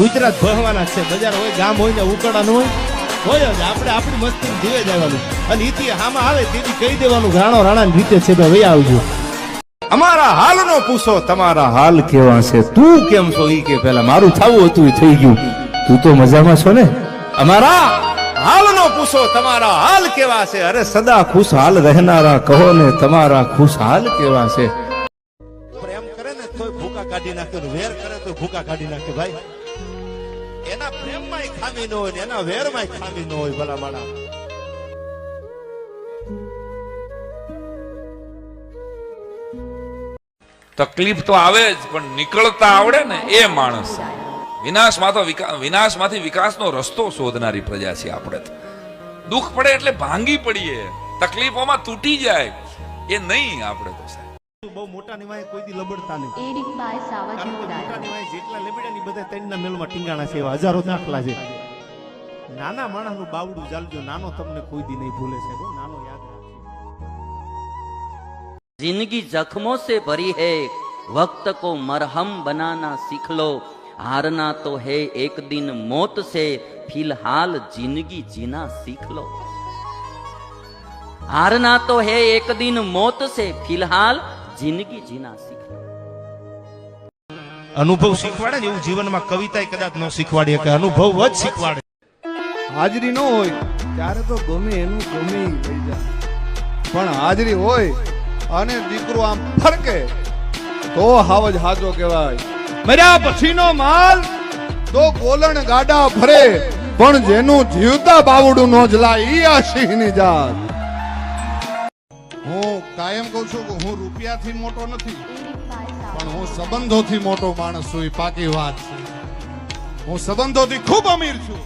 ગુજરાત ભરવાના છે. બજાર હોય ગામ હોય ને ઉકળાનું હોય હોય જ. આપણે આપણી મસ્તી જીવે જવાનું અને ઈથી આમાં આવે તેથી કહી દેવાનું રાણો રાણાની રીતે છે ભાઈ આવજો. અમારા હાલનો પૂછો તમારા હાલ કેવા છે? તું કેમ છો? ઈ કે પેલા મારું થવું હતું એ થઈ ગયું. તું તો મજામાં છો ને? અમારા હાલનો પૂછો તમારા હાલ કેવા છે? અરે સદા ખુશહાલ રહેનારા કહો ને તમારા ખુશહાલ કેવા છે? પ્રેમ કરે ને તોય ભૂકા કાઢી નાખે વેર કરે તો ભૂકા કાઢી નાખે ભાઈ. એના પ્રેમમાં ખામી ન હોય એના વેરમાં ખામી ન હોય ભલા માણા. તકલીફ તો આવે જ, પણ નીકળતા આવડે ને એ માણસ. વિનાશમાં તો વિનાશમાંથી વિકાસનો રસ્તો શોધનારી પ્રજા છે આપણે દુઃખ પડે એટલે ભાંગી પડીએ. તકલીફોમાં તૂટી જાય. એ નહીં આપણે તો સાહેબ. બહુ મોટા નિવાય કોઈ દી લબડતા નહીં. એરિકભાઈ સાવજ મોટા નિવાય જેટલા લબડ્યા ની બધા ત્રણના મેલમાં ટીંગાણા છે હજારો દાખલા છે. નાના માણસનું બાવડું ચાલજો નાનો તમને કોઈ દી નહીં ભૂલે છે નાનો યાદ રાખજો. જિંદગી જખમો સે ભરી હે વક્ત કો મરહમ બનાના સીખ લો હારના તો હે એક દિન મોત સે ફિલહાલ જિંદગી જીના સીખ લો હારના તો હે એક દિન મોત સે ફિલહાલ જિંદગી જીના શીખ. અનુભવ શીખવાડે ને એવું જીવનમાં કવિતા કદાચ ન શીખવાડે કે અનુભવ જ શીખવાડે. હાજરી ન હોય ત્યારે તો ગમે એનું ગમે લઈ જાય પણ હાજરી હોય અને દીકરો આમ ફરકે તો હાવજ હાજો કહેવાય. મર્યા પછીનો માલ તો કોલણ ગાડા ભરે પણ જેનું જીવતા બાવડું નો જલાય ઈ આ સિંહની જાત. હું કાયમ કહું છું કે હું રૂપિયાથી મોટો નથી. પણ હું સંબંધોથી મોટો માણસ છું એ પાકી વાત છે. હું સંબંધોથી ખૂબ અમીર છું.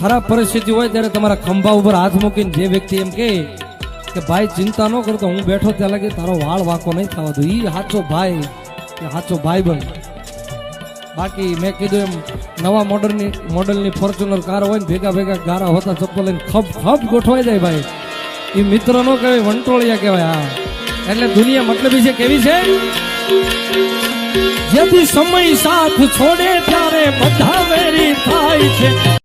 ખરાબ પરિસ્થિતિ હોય ત્યારે તમારા ખંભા ઉપર હાથ મૂકીને જે વ્યક્તિ એમ કહે કે ભાઈ ચિંતા ન કરતો હું બેઠો ત્યાં લાગે તારો વાળ વાંકો નહીં થવા દો એ સાચો ભાઈ કે સાચો ભાઈ બન બાકી મેં કીધું એમ નવા મોડલની મોડલની ફોર્ચ્યુનર કાર હોય ને ભેગા ભેગા ગારા હોતા ચપ્પલ લઈને ખબ ખબ ગોઠવાઈ જાય ભાઈ. એ મિત્ર નો કહેવાય, વંટોળિયા કહેવાય, હા. એટલે દુનિયા મતલબી છે કેવી છે? જેથી સમય સાથ છોડે ત્યારે બધા વેરી થાય છે.